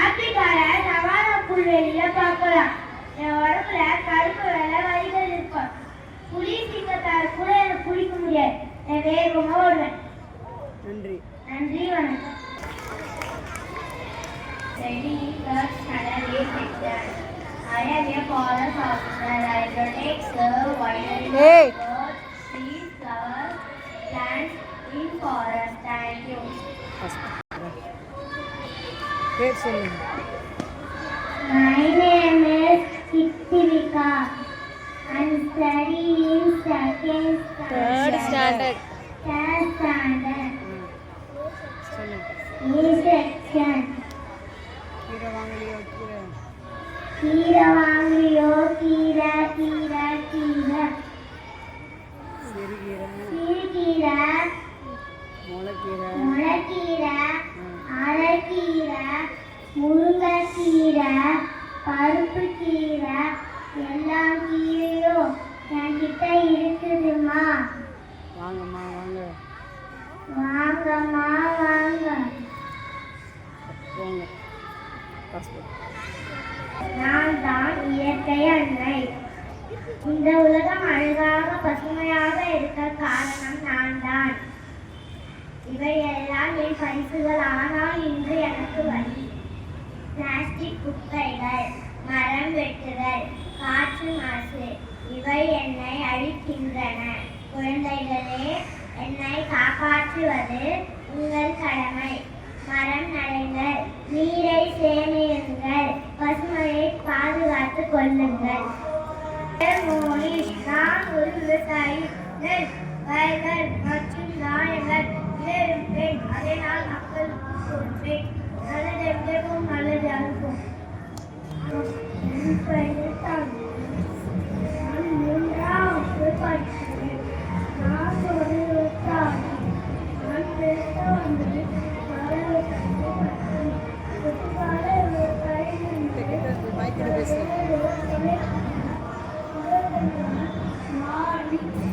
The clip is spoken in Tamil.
ஆப்பிரிக்கால சவால புல்வெளியில பார்க்கலாம். என் உடம்புல கருப்பு வெள்ளை வரிகள் இருக்கும் புலி சிங்கத்தால் கூட எனக்கு பிடிக்க முடியாது. நான் வேகமா ஓடுவேன் நன்றி. நன்றி வணக்கம். Ready. I am a. I protect the wildlife, Hey. பேர் சொல்லுங்க My name is Kitivika. I'm studying second standard Third standard. சொல்லுங்க E section. கீரை வாங்கலையோ கீரை கீரை வாங்கியோ கீரை கீரை கீரை சிறுகீரை சிறுகீரை முளைக்கீரை. முளைக்கீரை அரைக்கீரை முருங்கைக்கீரை பருப்பு கீரை எல்லா கீரையும் என்கிட்ட இருக்குதுமா வாங்கம்மா வாங்க. வாங்கம்மா வாங்க. பாஸ்போர்ட் நான் தான் இயற்கை அன்னை. இந்த உலகம் அழகாக பசுமையாக இருக்க காரணம் இவையெல்லாம் என் பரிசுகள். ஆனால் இன்று எனக்கு வழி பிளாஸ்டிக் குப்பைகள் மரம் வெட்டுதல் காற்று மாசு இவை என்னை அழிக்கின்றன. குழந்தைகளே என்னை காப்பாற்றுவது உங்கள் கடமை. மரம் நடைங்கள் நீரை சேமியுங்கள் பசுமையை பாதுகாத்துக் கொள்ளுங்கள். மோனிஷ் நான் ஒரு விவசாயி வயல்கள் மற்றும் நான் Thank you.